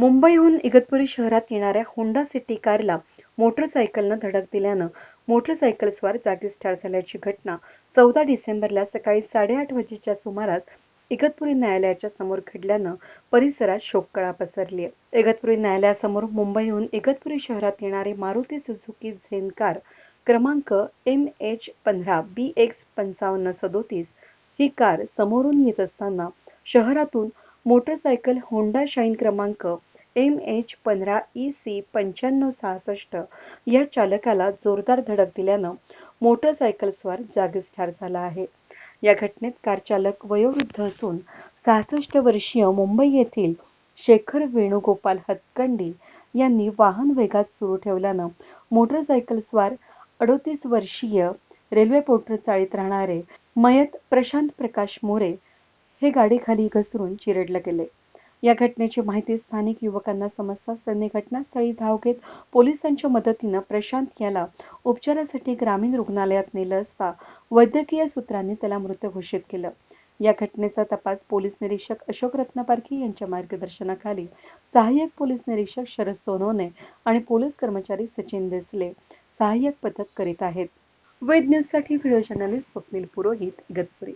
मुंबईहून इगतपुरी शहरात येणाऱ्या होंडा सिटी कारला मोटरसायकलनं धडक दिल्यानं मोटरसायकलस्वार जागीच ठार झाल्याची घटना चौदा डिसेंबरला सकाळी साडेआठ वाजेच्या सुमारास इगतपुरी न्यायालयाच्या समोर घडल्यानं परिसरात शोककळा पसरली. आहे इगतपुरी न्यायालयासमोर मुंबईहून इगतपुरी शहरात येणारी मारुती सुझुकी झेन कार क्रमांक एम एच पंधरा बी एक्स पंचावन्न सदोतीस ही कार समोरून येत असताना शहरातून मोटरसायकल होंडा शाईन क्रमांक एम एच पंधरा ई सी पंच्याण्णव सहासष्ट या चालकाला जोरदार धडक दिल्यानं मोटरसायकलस्वार जागीच ठार झाला आहे. या घटनेत कार चालक वयोवृद्ध असून सहासष्ट वर्षीय मुंबई येथील शेखर वेणुगोपाल हतकंडी यांनी वाहन वेगात सुरू ठेवल्यानं मोटरसायकलस्वार अडोतीस वर्षीय रेल्वे पोर्टर चाळीत राहणारे मयत प्रशांत प्रकाश मोरे हे गाडीखाली घसरून चिरडले गेले. या घटनेची माहिती स्थानिक युवकांना समजताच त्यांनी घटनास्थळी धाव घेत पोलिसांच्या मदतीनं प्रशांत याला उपचारासाठी ग्रामीण रुग्णालयात नेलं असता वैद्यकीय सूत्रांनी त्याला मृत घोषित केलं. या घटनेचा तपास पोलीस निरीक्षक अशोक रत्नपारखी यांच्या मार्गदर्शनाखाली सहाय्यक पोलीस निरीक्षक शरद सोनवणे आणि पोलीस कर्मचारी सचिन देसले सहाय्यक पथक करीत आहेत. वेद न्यूजसाठी व्हिडिओ जर्नलिस्ट स्वप्नील पुरोहित गदपुरी